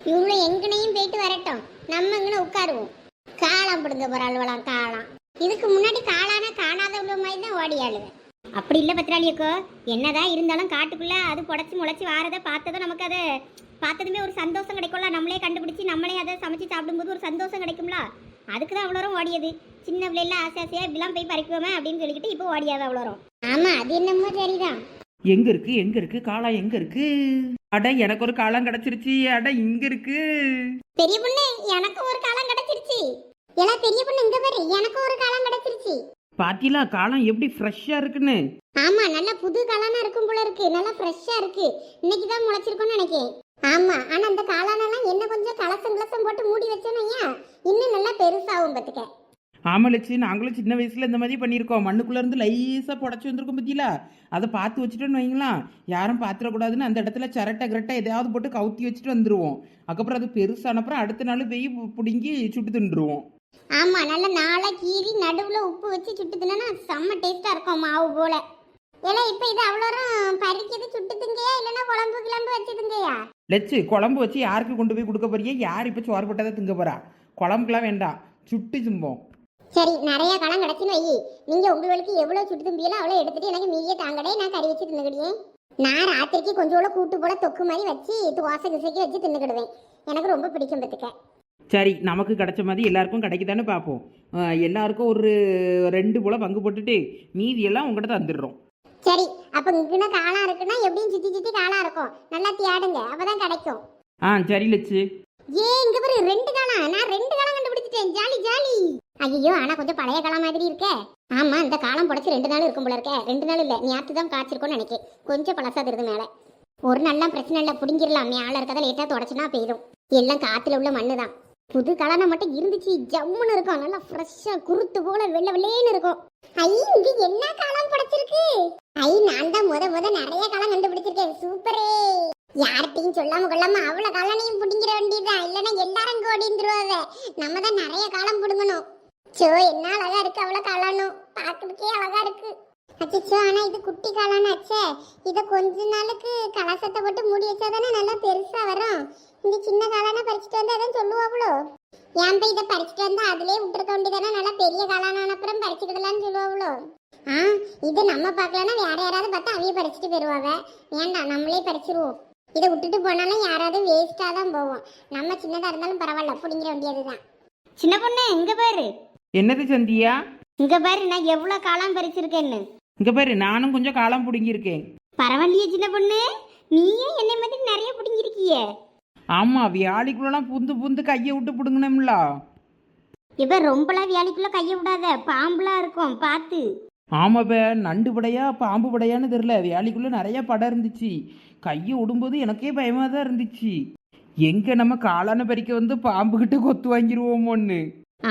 இவங்க எங்கனையும் போயிட்டு வரட்டும். நம்ம இங்கே உட்காருவோம். காலம் பிடுங்க போற அலுவலாம் காலம் இதுக்கு முன்னாடி காளான காணாத உள்ள மாதிரி தான் ஓடி ஆளுவேன் அப்படி இல்லை பத்திராளியக்கோ என்னதான் இருந்தாலும் காட்டுக்குள்ள அது புடச்சி முளைச்சி வாரதை பார்த்ததும் நமக்கு அதை பார்த்ததுமே ஒரு சந்தோஷம் கிடைக்கும்ல. நம்மளே கண்டுபிடிச்சி நம்மளே அதை சமைச்சு சாப்பிடும்போது ஒரு சந்தோஷம் கிடைக்கும்ல. அதுக்கு தான் அவ்வளோ ஓடியது. சின்ன பிள்ளைல ஆசை ஆசையாக இப்படிலாம் போய் பறிக்குவோமே அப்படின்னு சொல்லிக்கிட்டு இப்போ ஓடியாத அவ்வளோ ஆமாம் அது என்னமோ சரிதான். எங்க இருக்கு? எங்க இருக்கு? காளா எங்க இருக்கு? அட எனக்கு ஒரு காளான் கிடைச்சிருச்சு. அட இங்க இருக்கு. பெரிய பொண்ணு எனக்கு ஒரு காலம் கிடைச்சிருச்சு. எல்லாம் பெரிய பொண்ணு இங்க பாரு எனக்கு ஒரு காலம் கிடைச்சிருச்சு. பாத்தீங்களா காளான் எப்படி ஃப்ரெஷ்ஷா இருக்குன்னு? ஆமா நல்ல புது காளானா இருக்கும் போல இருக்கு. நல்லா ஃப்ரெஷ்ஷா இருக்கு. இன்னைக்கு தான் முளைச்சிருக்கும்னு நினைக்கிறேன் ஆமா ஆனா அந்த காளானெல்லாம் என்ன கொஞ்சம் கலசம் கலசம் போட்டு மூடி வச்சோன்னா இன்னும் நல்லா பெருசாகும் பத்துக்க. ஆமலச்சு நாங்களும் சின்ன வயசுல இந்த மாதிரி பண்ணியிருக்கோம். மண்ணுக்குள்ள இருந்து லைஸா புடச்சி வந்திருக்கோம் பத்தியில அதை பார்த்து வச்சுட்டோன்னு வைங்களா யாரும் பாத்திரக்கூடாதுன்னு அந்த இடத்துல சிரட்டை கிரட்டை எதையாவது போட்டு கவுத்தி வச்சுட்டு வந்துருவோம். அதுக்கப்புறம் அது பெருசான அப்புறம் அடுத்த நாள் போய் பிடுங்கி சுட்டு தின்றுவோம். ஆமா நல்ல நாளா கீறி நடுவுல உப்பு வச்சு சுட்டு தின்னா செம்ம டேஸ்டா இருக்கும் மாவு போல. ஏன்னா இப்ப இது அவ்வளோ பறிக்கிறது சுட்டு திங்கயா இல்லைன்னா குழம்பு கிளம்பு வச்சு திங்கயா லெச்சு குழம்பு வச்சு யாருக்கு கொண்டு போய் கொடுக்க போறியே யார் இப்போ சோறு போட்டதை திங்க போறா? குழம்புக்கெல்லாம் வேண்டாம். சுட்டு சிம்போம் சரி நிறைய காலம் கிடச்சுன்னு வை. நீங்க உங்களுக்கு எவ்வளவு சுட்டு தும்பியலோ அவ்வளோ எடுத்துட்டு எனக்கு மீதியை தாங்கடே நான் கறி வச்சு தின்னுக்கிடுவேன் நான் ராத்திரிக்கு கொஞ்சோட கூட்டு போல தொக்கு மாதிரி வச்சு தோசை கிசைக்கு வச்சு தின்னுக்கிடுவேன். எனக்கு ரொம்ப பிடிக்கும் பத்துக்க சரி நமக்கு கிடைச்ச மாதிரி எல்லாருக்கும் கிடைக்குதான்னு பார்ப்போம். எல்லாருக்கும் ஒரு ரெண்டு போல பங்கு போட்டுட்டு மீதி எல்லாம் உங்கள்கிட்ட தந்துடுறோம். சரி அப்ப இங்கன காளான் இருக்குன்னா எப்படியும் சுத்தி சுத்தி காளான் இருக்கும். நல்லா தேடுங்க அப்பதான் கிடைக்கும். ஆ சரி லட்சு. ஏ இங்க பாரு ரெண்டு காளான் நான் ரெண்டு காளான் கண்டுபிடிச்சிட்டேன் ஜாலி ஜாலி. ஐயோ ஆனா கொஞ்சம் பழைய காலம் மாதிரி இருக்கே. ஆமா இந்த காலம் புடைச்சு ரெண்டு நாள் இருக்கும் போல இருக்கே. ரெண்டு நாள் இல்ல நேற்று தான் காய்ச்சிருக்கோம்னு நினைக்கிறேன். கொஞ்சம் பழசா தெரியுது மேல. ஒரு நாள்லாம் பிரச்சனை இல்லை பிடிங்கிடலாம். மேல இருக்கதை லேட்டா தொடச்சுனா போயிடும். எல்லாம் காத்துல உள்ள மண்ணு தான் புது கலனை மட்டும் இருந்துச்சு ஜம்முன்னு இருக்கும். நல்லா ஃப்ரெஷ்ஷா குருத்து போல வெள்ளை வெள்ளேன்னு இருக்கும். ஐ இங்க என்ன காலம் புடைச்சிருக்கு ஐ நான் தான் முத முத நிறைய காலம் கண்டுபிடிச்சிருக்கேன். சூப்பரே. யார்கிட்டையும் சொல்லாம கொள்ளாம அவ்வளவு காலனையும் பிடிங்கிற வேண்டியதுதான். இல்லைன்னா எல்லாரும் இங்க நம்ம தான் நிறைய காலம் பிடுங்கணும். சோ என்ன அழகா இருக்கு அவ்வளவு காலானும் பாக்குறதுக்கே அழகா இருக்கு. அச்சோ ஆனா இது குட்டி காளான் ஆச்சே. இதை கொஞ்ச நாளுக்கு கலசத்தை போட்டு மூடி வச்சாதானே நல்லா பெருசா வரும். இந்த சின்ன காளானை பறிச்சுட்டு வந்து அதான் சொல்லுவாங்களோ ஏன் போய் இதை பறிச்சுட்டு வந்தா அதுலயே விட்டுருக்க வேண்டியதானே? நல்லா பெரிய காளானான அப்புறம் பறிச்சுக்கிடலான்னு சொல்லுவாங்களோ ஆ இது நம்ம பார்க்கலன்னா வேற யாராவது பார்த்தா அவையே பறிச்சுட்டு போயிருவாங்க வேண்டாம் நம்மளே பறிச்சிருவோம். இதை விட்டுட்டு போனாலும் யாராவது வேஸ்ட்டாக தான் போவோம். நம்ம சின்னதாக இருந்தாலும் பரவாயில்ல பிடிங்கிற வேண்டியது தான் சின்ன பொண்ணு இங்கே பாரு. என்னது சந்தியா? இங்கே பாரு நான் எவ்வளோ காலம் பறிச்சிருக்கேன்னு. இங்க பாரு நானும் கொஞ்சம் காளான் பிடுங்கியிருக்கேன். பரவாயில்லையே சின்ன பொண்ணு. நீயும் என்னை மாதிரி நிறைய பிடிங்கிருக்கியே ஆமா வியாழிக்குள்ளலாம் புந்து புந்து கையை விட்டு பிடுங்கணும்ல இப்போ ரொம்பலாம் வேலைக்குள்ளே கையை விடாத. பாம்புலாம் இருக்கும் பார்த்து ஆமாப்ப நண்டு படையா பாம்பு படையான்னு தெரில வேலைக்குள்ளே நிறைய படம் இருந்துச்சு. கையை விடும்போது எனக்கே பயமாக தான் இருந்துச்சு. எங்கே நம்ம காளான பறிக்க வந்து பாம்பு கிட்ட கொத்து வாங்கிடுவோமோன்னு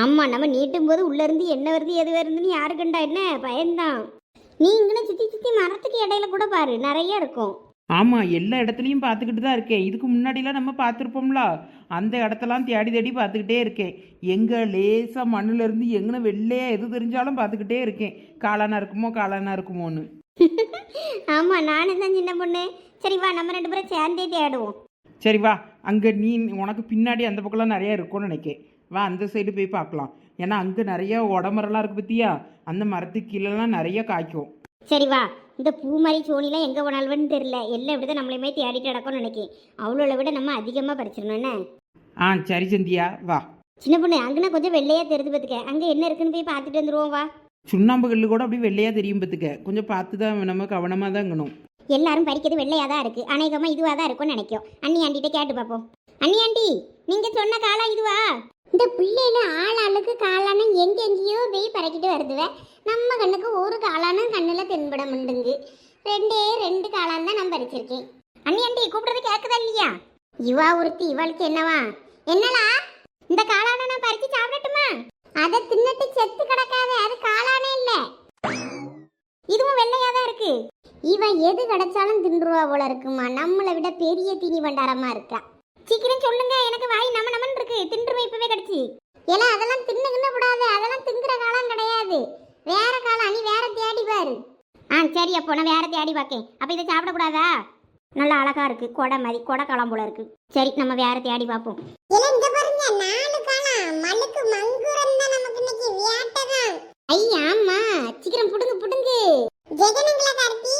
ஆமாம் நம்ம நீட்டும் போது உள்ளேருந்து என்ன வருது எது வருதுன்னு யாரு கண்டா என்ன? பயந்தான் நீ இங்கே சுற்றி சுற்றி மரத்துக்கு இடையில கூட பாரு நிறைய இருக்கும். ஆமா எல்லா இடத்துலையும் பார்த்துக்கிட்டு தான் இருக்கேன். இதுக்கு முன்னாடிலாம் நம்ம பார்த்துருப்போம்ல. அந்த இடத்தெல்லாம் தேடி தேடி பார்த்துக்கிட்டே இருக்கேன். எங்க லேசா மண்ணுல இருந்து எங்கன வெள்ளையா எது தெரிஞ்சாலும் பார்த்துக்கிட்டே இருக்கேன். காளானா இருக்குமோ காளானா இருக்குமோன்னு. ஆமாம் நானும் தான் சின்ன பொண்ணு. சரி வா நம்ம ரெண்டு பேரும் சேர்ந்தே தேடுவோம். சரி வா. அங்கே நீ உனக்கு பின்னாடி அந்த பக்கம்லாம் நிறைய இருக்கும்னு நினைக்கேன். வா அந்த சைடு போய் பார்க்கலாம். ஏன்னா அங்கே நிறைய உடமரெல்லாம் இருக்கு பத்தியா? அந்த மரத்துக்கு கீழெல்லாம் நிறைய காய்க்கும். சரி வா. இந்த பூ மாதிரி சோனிலாம் எங்கே போனாலும்னு தெரியல. எல்லாம் இப்படி தான் நம்மளையுமே தேடிட்டு கிடக்கும்னு நினைக்கிறேன் அவ்வளோல விட நம்ம அதிகமாக பறிச்சிடணும் என்ன? ஆ சரி சந்தியா வா. சின்ன பொண்ணு அங்கனா கொஞ்சம் வெள்ளையா தெரிஞ்சு பார்த்துக்க அங்கே என்ன இருக்குன்னு போய் பார்த்துட்டு வந்துருவோம் வா. சுண்ணாம்பு கல்லு கூட அப்படியே வெள்ளையா தெரியும் பத்துக்க. கொஞ்சம் பார்த்து தான் நம்ம கவனமாக தான் இருக்கணும் எல்லாரும் பறிக்கிறது வெள்ளையா தான் இருக்கு. அநேகமாக இதுவாக தான் இருக்கும்னு நினைக்கும். அண்ணி ஆண்டிகிட்ட கேட்டு பார்ப்போம். அண்ணி ஆண்டி நீங்கள் சொன்ன காலா இதுவா? இந்த பிள்ளையில ஆளாளுக்கு ஆளுக்கு எங்கெங்கேயோ போய் பறக்கிட்டு வருதுவ. நம்ம கண்ணுக்கு ஒரு காளானும் கண்ணில் தென்பட முண்டுங்கு ரெண்டே ரெண்டு காளான் தான் நான் பறிச்சிருக்கேன். அண்ணி அண்டி கூப்பிடுறது கேட்குதா இல்லையா? இவா ஒருத்தி இவளுக்கு என்னவா? என்னடா? இந்த காளானை நான் பறிச்சு சாப்பிடட்டுமா? அதை தின்னுட்டு செத்து கிடக்காத அது காளானே இல்ல. இதுவும் வெள்ளையா தான் இருக்கு. இவன் எது கிடைச்சாலும் தின்றுவா போல இருக்குமா? நம்மளை விட பெரிய தீனி பண்டாரமா இருக்கா. சீக்கிரம் சொல்லுங்க எனக்கு வாய் நம்ம நம்ம தின்றுவேன் இப்பவே கிடைச்சி. ஏன்னா அதெல்லாம் தின்னுகின்னு கூடாது. அதெல்லாம் திங்குற காலம் கிடையாது. வேற காலம். நீ வேற தேடி பாரு. ஆ சரி அப்போ நான் வேற தேடி பார்க்கேன் அப்ப இதை சாப்பிடக்கூடாதா நல்லா அழகா இருக்கு. கொடை மாதிரி கொடை காலம் போல இருக்கு. சரி நம்ம வேற தேடி பார்ப்போம் இல்ல இங்க பாருங்க நாலு காலம். மலுக்கு மங்குரம் தான் நமக்கு இன்னைக்கு வேட்டதான் ஐயா ஆமா. சீக்கிரம் புடுங்கு புடுங்கு. ஜெகனுங்களா கார்த்தி?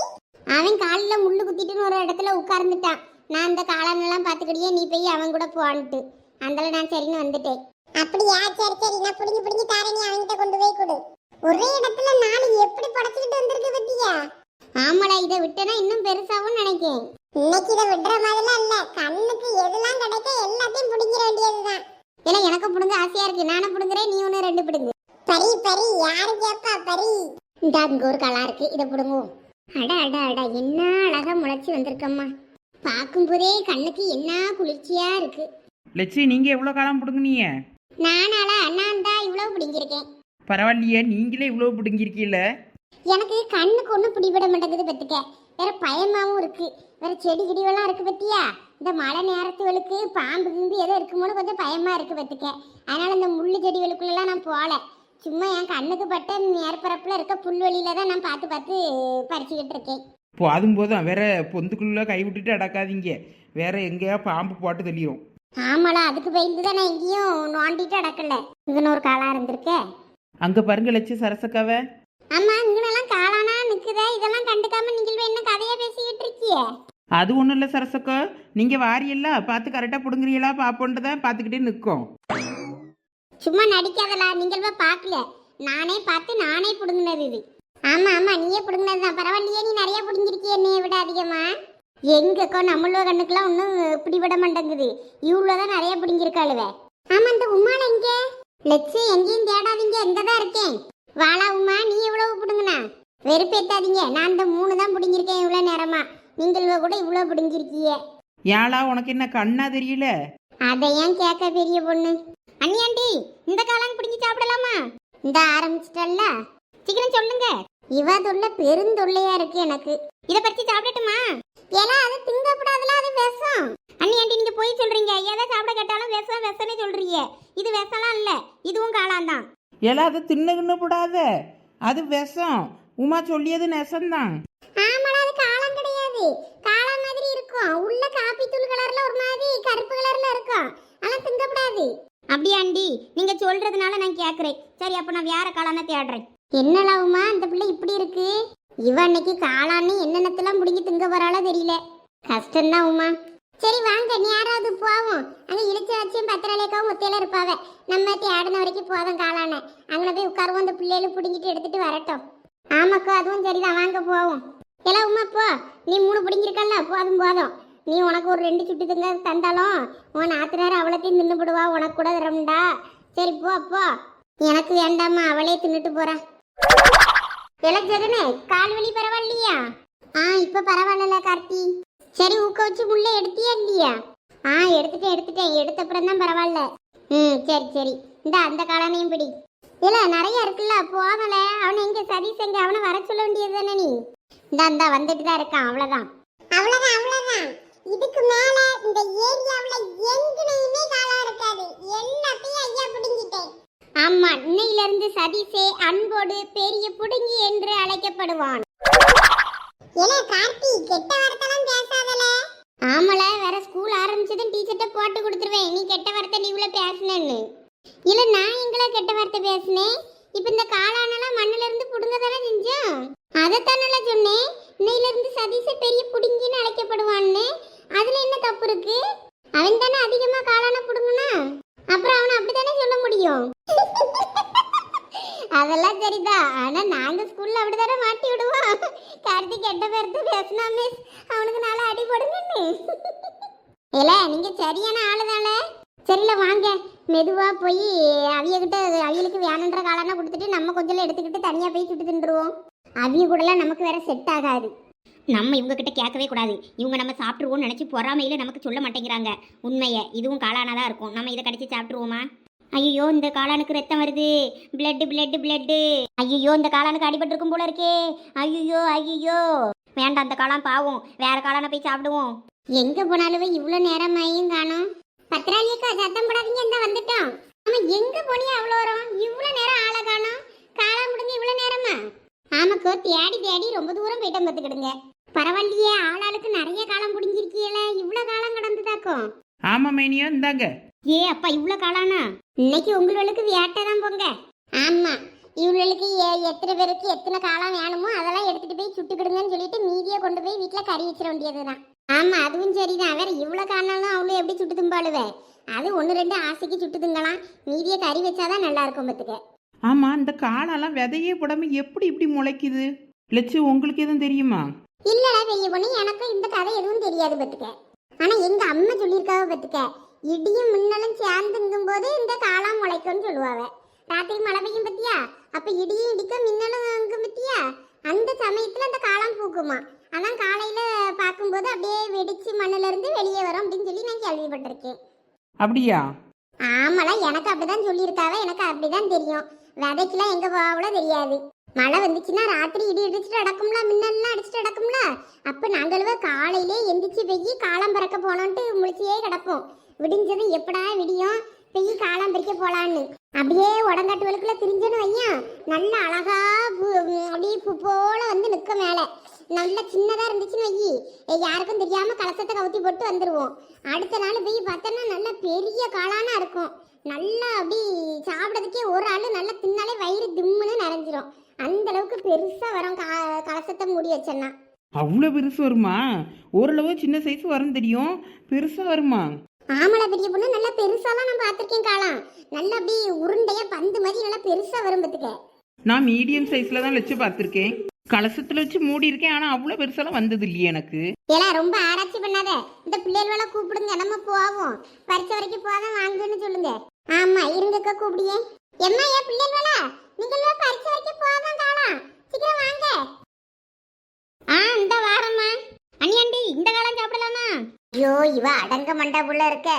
அவன் காலில் முள்ளு குத்திட்டுன்னு ஒரு இடத்துல உட்கார்ந்துட்டான். நான் அந்த காளானெல்லாம் பார்த்துக்கிட்டே நீ போய் அவன் கூட போன்ட்டு. அந்தால நான் சரின்னு வந்துட்டேன். அப்படியா? சரி சரி. நான் புடிங்கி புடிங்கி தாரேன். நீ அவன்கிட்ட கொண்டு போய் கொடு. ஒரே இடத்துல நாலு எப்படி படைச்சுக்கிட்டு வந்திருக்கு பத்தியா? ஆமாடா இதை விட்டனா இன்னும் பெருசாவும் நினைக்கேன். இன்னைக்கு இதை விடுற மாதிரிலாம் இல்ல. கண்ணுக்கு எதெல்லாம் கிடைக்க எல்லாத்தையும் புடிங்கிற வேண்டியதுதான். இல்லை எனக்கு பிடுங்க ஆசையா இருக்கு. நானும் பிடுங்குறேன் நீ ஒன்று ரெண்டு பிடுங்கு. பரி பரி. யாரு கேப்பா? பரி. இந்த அங்க ஒரு களா இருக்கு. இதை பிடுங்குவோம். அட அட அட. என்ன அழகா முளைச்சி வந்திருக்கம்மா. பார்க்கும்போதே கண்ணுக்கு என்ன குளிர்ச்சியா இருக்கு. லட்சி நீங்கள் எவ்வளோ காலம் பிடுங்குனீங்க? நானால நான் தான் இவ்வளவு பிடிங்கிருக்கேன் பரவாயில்லையே நீங்களே இவ்வளோ பிடுங்கிருக்கீல்ல எனக்கு கண்ணுக்கு ஒன்றும் பிடிபட மாட்டேங்குது பத்துக்க வேற பயமாவும் இருக்கு. வேற செடி கிடிவெல்லாம் இருக்கு பத்தியா இந்த மழை நேரத்துகளுக்கு பாம்பு கிம்பு ஏதோ இருக்குமோன்னு கொஞ்சம் பயமா இருக்கு பத்துக்க அதனால இந்த முள்ளு செடிகளுக்குள்ளெல்லாம் நான் போகல. சும்மா என் கண்ணுக்கு பட்ட மேற்பரப்புல இருக்க புல்வெளியில தான் நான் பார்த்து பார்த்து பறிச்சுக்கிட்டு இருக்கேன். போதும் போதும். வேற பொந்துக்குள்ளே கை விட்டுட்டு அடக்காதீங்க. வேற எங்கேயா பாம்பு போட்டு தெளியும். ஆமாடா அதுக்கு பயந்து தான் நான் எங்கேயும் நோண்டிட்டு அடக்கல இங்கன்னு ஒரு காலா இருந்திருக்கே. அங்கே பாருங்க லட்சி சரசக்காவை. ஆமா இங்கனெல்லாம் காளானா நிக்குதே இதெல்லாம் கண்டுக்காம நீங்கள் என்ன கதையா பேசிக்கிட்டு இருக்கியே? அது ஒன்றும் இல்லை சரசக்கா. நீங்கள் வாரியல்ல பார்த்து கரெக்டாக பிடுங்குறீங்களா பார்ப்போன்ட்டு தான் பார்த்துக்கிட்டே நிற்கும் சும்மா நடிக்காதலா நீங்கள் போய் பார்க்கல. நானே பார்த்து நானே புடுங்கினது இது. ஆமா ஆமா நீயே புடுங்கினது தான். பரவாயில்லையே நீ நிறைய புடுங்கிருக்கிய என்னைய விட அதிகமா. எங்கக்கோ நம்மளோ கண்ணுக்குலாம் ஒன்றும் பிடிபட மாட்டேங்குது. இவ்வளோ தான் நிறைய பிடுங்கிருக்காளுவே ஆமா இந்த உமால எங்க? லட்சு எங்கேயும் தேடாதீங்க எங்க தான் இருக்கேன். வாளா உமா நீ எவ்வளவு பிடுங்கினா? வெறுப்பேத்தாதீங்க நான் இந்த மூணு தான் பிடுங்கிருக்கேன் இவ்வளோ நேரமா. நீங்கள் கூட இவ்வளோ பிடுங்கிருக்கீங்க ஏழா உனக்கு என்ன கண்ணா தெரியல? அதை ஏன் கேட்க பெரிய பொண்ணு? அண்ணியாண்டி இந்த காளான் பிடிங்கி சாப்பிடலாமா? இந்த ஆரம்பிச்சிட்டல்ல சீக்கிரம் சொல்லுங்க. இவ தொல்லை பெருந்தொல்லையா இருக்கு எனக்கு. இதை பறிச்சு சாப்பிடட்டுமா? ஏலா அது திங்கப்படாதுல அது விஷம். அண்ணியாண்டி நீங்க போய் சொல்றீங்க. எதை சாப்பிட கேட்டாலும் விஷம் விஷம்னே சொல்றீங்க. இது விஷம்லாம் இல்ல. இதுவும் காளான் தான் ஏலா அதை தின்னுகின்னு போடாத. அது விஷம். உமா சொல்லியது நெசம்தான் ஆமாடா அது காளான் கிடையாது. காளான் மாதிரி இருக்கும். உள்ள காப்பி தூள் கலர்ல ஒரு மாதிரி கருப்பு கலர்ல இருக்கும். ஆனா திங்கப்படாது அப்படியாண்டி நீங்க சொல்றதுனால நான் கேக்குறேன். சரி அப்ப நான் வேற காளான தேடுறேன். என்னலாவுமா அந்த பிள்ளை இப்படி இருக்கு? இவ அன்னைக்கு காளான்னு என்னென்னத்தெல்லாம் முடிஞ்சு திங்க போறாளோ தெரியல. கஷ்டம்தான் உமா. சரி வாங்க. நீ யாராவது போவோம். அங்க இழிச்ச வச்சும் பத்திரலேக்காவும் முத்தையில இருப்பாவ. நம்ம தேடின வரைக்கும் போதும் காளான அங்கே போய் உட்காருவோம். அந்த பிள்ளைகளும் பிடிங்கிட்டு எடுத்துட்டு வரட்டும். ஆமாக்கா அதுவும் சரிதான். வாங்க போவோம். எல்லாம் உமா போ. நீ மூணு பிடிங்கிருக்கல்ல? போதும் போதும். நீ உனக்கு ஒரு ரெண்டு சுட்டு திங்க தந்தாலும் உன் நாத்தனார் அவளத்தையும் தின்னுபிடுவா உனக்கு கூட தரம்டா சரி போ போ. எனக்கு வேண்டாமா அவளே தின்னுட்டு போகிறேன் எல்லாம் ஜெகனே கால் வலி பரவாயில்லையா? ஆ இப்ப பரவாயில்ல கார்த்தி. சரி ஊக்க வச்சு முள்ள எடுத்தியா இல்லையா? ஆ எடுத்துட்டேன் எடுத்துட்டேன். எடுத்த அப்புறம் தான் பரவாயில்ல. ம் சரி சரி. இந்த அந்த காளானையும் பிடி. இல்ல நிறைய இருக்குல்ல போகல அவனை. எங்க சரி செஞ்ச அவனை வர சொல்ல வேண்டியது தானே நீ? இந்த அந்த வந்துட்டு தான் இருக்கான் அவ்வளவுதான். அவ்வளவுதான் அவ்வளவுதான். இதுக்கு மேல இந்த ஏரியாவுல எங்கனையுமே காலா இருக்காது. எல்லாத்தையும் ஐயா பிடிங்கிட்டேன். ஆமா இன்னையில இருந்து சதீஷே அன்போடு பெரிய புடுங்கி என்று அழைக்கப்படுவான். ஏலே கார்த்தி கெட்ட வார்த்தைலாம் பேசாதல. ஆமல வேற ஸ்கூல் ஆரம்பிச்சதும் டீச்சர்ட்ட போட்டு கொடுத்துருவேன். நீ கெட்ட வார்த்தை நீ இவ்வளவு பேசுனேன்னு. இல்ல நான் எங்கள கெட்ட வார்த்தை பேசினேன் இப்ப இந்த காளானெல்லாம் மண்ணுல இருந்து புடுங்க தானே செஞ்சோம்? அதைத்தானல சொன்னேன். இன்னையில இருந்து சதீஷ பெரிய புடுங்கின்னு அழைக்கப்படுவான்னு. அதுல என்ன தப்பு இருக்கு? அவன் தானே அதிகமா காளான புடுங்குனா? அப்புறம் அவனை அப்படித்தானே சொல்ல முடியும்? அதெல்லாம் சரிதான் ஆனா நாங்க ஸ்கூல்ல அப்படிதானே மாட்டி விடுவோம்? கார்த்திக் கெட்ட பேர்த்து பேசினா மிஸ் அவனுக்கு நாளை அடி போடுங்கன்னு. இல்ல நீங்க சரியான ஆளுதானே சரியில்ல வாங்க. மெதுவா போய் அவியகிட்ட அவியலுக்கு வேணுன்ற காலனா கொடுத்துட்டு நம்ம கொஞ்சம் எடுத்துக்கிட்டு தனியா போய் சுட்டு தின்றுவோம். அவிய கூடலாம் நமக்கு வேற செட் ஆகாது. நம்ம இவங்க கிட்ட கேட்கவே கூடாது. இவங்க நம்ம சாப்பிட்ருவோம்னு நினைச்சு பொறாமையில நமக்கு சொல்ல மாட்டேங்கிறாங்க. உண்மையை. இதுவும் காளானா இருக்கும். நம்ம இதை கடிச்சு சாப்பிட்ருவோமா ஐயோ இந்த காளானுக்கு ரத்தம் வருது. பிளட்டு பிளட்டு பிளட்டு ஐயோ இந்த காளானுக்கு அடிபட்டிருக்கும் போல இருக்கே. ஐயோ ஐயோ வேண்டாம் அந்த காளான் பாவம். வேற காளானை போய் சாப்பிடுவோம். எங்க போனாலும் இவ்வளவு நேரம் ஆயும் காணும் பத்திராளியக்கா சத்தம் போடாதீங்க. இந்த வந்துட்டோம். ஆமா எங்க போனியா அவ்வளோ வரும்? இவ்வளவு நேரம் ஆளை காணும். காளான் முடிஞ்சு இவ்வளவு நேரமா? ஆமாக்கோ தேடி தேடி ரொம்ப தூரம் போயிட்டோம் கத்துக்கிடுங்க பரவாயில்லையே ஆளாளுக்கு நிறைய காலம் புடிஞ்சிருக்கீல இவ்வளவு காலம் கடந்துதாக்கும் ஆமா மைனியோ இந்தாங்க. ஏ அப்பா இவ்வளோ காலானா? இன்னைக்கு உங்களுக்கு வேட்டை தான் போங்க. ஆமா இவங்களுக்கு எ- எத்தனை பேருக்கு எத்தனை காலம் வேணுமோ அதெல்லாம் எடுத்துட்டு போய் சுட்டுக்கிடுங்கன்னு சொல்லிட்டு மீதியை கொண்டு போய் வீட்டில் கறி வச்சிட வேண்டியதுதான். ஆமா அதுவும் சரிதான். வேற இவ்வளோ காரணம் அவளு எப்படி சுட்டு தும்பாளுவே? அது ஒன்று ரெண்டு ஆசைக்கு சுட்டு துங்கலாம். மீதியை கறி வச்சாதான் நல்லா இருக்கும் பத்துக்க. ஆமா இந்த காலெல்லாம் விதையே போடாம எப்படி இப்படி முளைக்குது? லட்சு உங்களுக்கு எதுவும் தெரியுமா? இல்லடா பெரிய பொண்ணு எனக்கும் இந்த கதை எதுவும் தெரியாது பத்துக்க. ஆனா எங்க அம்மா சொல்லியிருக்காவ பத்துக்க. இடியும் மின்னலும் சேர்ந்துங்கும் போது இந்த காளான் முளைக்கும்னு சொல்லுவாவ. ராத்திரி மழை பெய்யும் பத்தியா? அப்ப இடியும் இடிக்கும் மின்னலும் பத்தியா? அந்த சமயத்துல அந்த காளான் பூக்குமா? அதான் காலையில பார்க்கும்போது அப்படியே வெடிச்சு மண்ணுல இருந்து வெளியே வரும் அப்படின்னு சொல்லி நான் கேள்விப்பட்டிருக்கேன். அப்படியா? ஆமால எனக்கு அப்படிதான் சொல்லியிருக்காவ. எனக்கு அப்படிதான் தெரியும். விதைக்கெல்லாம் எங்க போகல தெரியாது. மழை வந்துச்சுன்னா ராத்திரி இடி இடிச்சுட்டு அடக்கும்ல மின்னல்லாம் அடிச்சுட்டு அடக்கும்ல அப்போ நாங்களும் காலையிலே எந்திரிச்சு வெய்ய காலம் பறக்க போனோன்ட்டு முழிச்சியே கிடப்போம். விடிஞ்சது எப்படா விடியும்? போய் காலம் பறிக்க போலான்னு. அப்படியே உடங்காட்டுவலுக்குள்ள திரிஞ்சுன்னு வையன். நல்ல அழகா பூ- அப்படியே பூ போல வந்து நிற்க மேலே. நல்ல சின்னதா இருந்துச்சுன்னு வையி. யாருக்கும் தெரியாம கலசத்தை கவுத்தி போட்டு வந்துடுவோம் அடுத்த நாள் போய் பார்த்தோன்னா நல்லா பெரிய காளானா இருக்கும். நல்லா அப்படி சாப்பிட்றதுக்கே ஒரு ஆள் நல்லா தின்னாலே வயிறு திம்முன்னு நிறைஞ்சிரும். அந்த அளவுக்கு பெருசா வரும் கலசத்தை மூடி வச்சேன்னா. அவ்வளோ பெருசு வருமா? ஓரளவு சின்ன சைஸ் வரும் தெரியும். பெருசா வருமா? ஆமலை பெரிய பொண்ணு நல்லா பெருசாலாம் நான் பார்த்திருக்கேன் காளான். நல்லா அப்படி உருண்டையா பந்து மாதிரி நல்லா பெருசா வரும் பத்துக்க. நான் மீடியம் சைஸ்ல தான் வச்சு பார்த்துருக்கேன். கலசத்துல வச்சு மூடி இருக்கேன் ஆனா அவ்வளோ பெருசாலாம் வந்தது இல்லையே எனக்கு. ஏலா ரொம்ப ஆராய்ச்சி பண்ணாத. இந்த பிள்ளைகள கூப்பிடுங்க நம்ம போவோம். பரிச்சை வரைக்கும் போதான் வாங்குன்னு சொல்லுங்க. ஆமா இருங்கக்கா கூப்பிடியே எம்மா ஏன் பிள்ளைகளா நீங்க பரிச்சை வரைக்கும் போதான் காலாம் சீக்கிரம் வாங்க. ஆ இந்த வாரம்மா. அண்ணியாண்டி இந்த காலம் சாப்பிடலாமா? ஐயோ இவ அடங்க மண்டா இருக்க.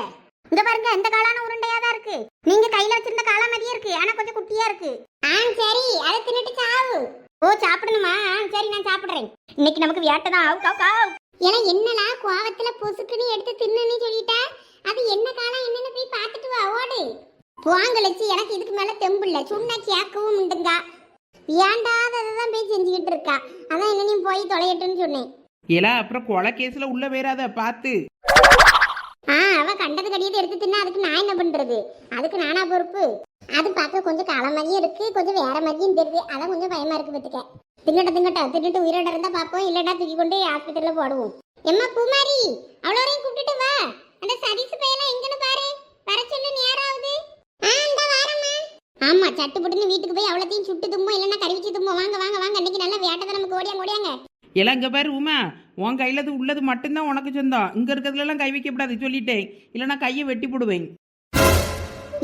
இங்க பாருங்க இந்த காளான உருண்டையா தான் இருக்கு. நீங்க கையில வச்சிருந்த காளான் மாதிரியே இருக்கு. ஆனா கொஞ்சம் குட்டியா இருக்கு. ஆ சரி அதை தின்னுட்டு சாவு. ஓ சாப்பிடணுமா? ஆ, சரி நான் சாப்பிடுறேன். இன்னைக்கு நமக்கு வியாட்டை தான். ஆவு காவு காவு. ஏன்னா என்னலா கோவத்துல பொசுக்குன்னு எடுத்து தின்னுன்னு சொல்லிட்டா? அது என்ன காலம் என்னன்னு போய் பார்த்துட்டு வா ஓடு. போங்க லட்சி எனக்கு இதுக்கு மேல தெம்பு இல்ல. சொன்னா கேட்கவும் உண்டுங்க. ஏண்டாததான் போய் செஞ்சுக்கிட்டு இருக்கா. அதான் என்னனையும் போய் தொலையட்டுன்னு சொன்னேன். ஏலா அப்புறம் கொலை கேஸ்ல உள்ள வேறாத பார்த்து. ஆ அவ கண்டது கடியது எடுத்து தின்னா அதுக்கு நான் என்ன பண்றது? அதுக்கு நானா பொறுப்பு? அது பார்க்க கொஞ்சம் காலம் மாதிரியும் இருக்கு கொஞ்சம் வேற மாதிரியும் தெரியுது. அதான் கொஞ்சம் பயமா இருக்கு பத்துக்க திங்கட்ட திங்கட்ட தின்னுட்டு உயிரோட இருந்தா பார்ப்போம் இல்லடா தூக்கி கொண்டு ஹாஸ்பிட்டல்ல போடுவோம். எம்மா பூமாரி அவ்வளோரையும் கூப்பிட்டுட்டு வா. அந்த சதீஷ் பையெல்லாம் எங்கன்னு பாரு. வர சொல்லு வாரம்மா ஆமா சட்டு புட்டுன்னு வீட்டுக்கு போய் அவ்வளோத்தையும் சுட்டு தும்போம் இல்லைன்னா கறிவிச்சு தும்போம். வாங்க வாங்க வாங்க. அன்னைக்கு நல்லா வேட்டை நமக்கு ஓடியாங்க ஓடியாங்க எல்லாம் இங்க பாரு உமா உன் கையில உள்ளது மட்டும்தான் உனக்கு சொந்தம். இங்க இருக்கிறதுல எல்லாம் கை வைக்கப்படாது சொல்லிட்டேன். இல்லைன்னா கையை வெட்டி போடுவேன்.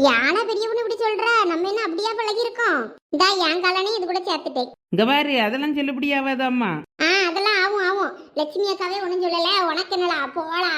யானை பெரியவனு இப்படி சொல்ற? நம்ம என்ன அப்படியா பழகி இருக்கோம் இந்தா என் காலனே இது கூட சேர்த்துட்டேன். இங்க பாரு அதெல்லாம் செல்லுபடியாவாதாம்மா ஆ அதெல்லாம் ஆகும் ஆகும். லட்சுமி அக்காவே ஒன்றும் சொல்லல. உனக்கு என்னடா போடா.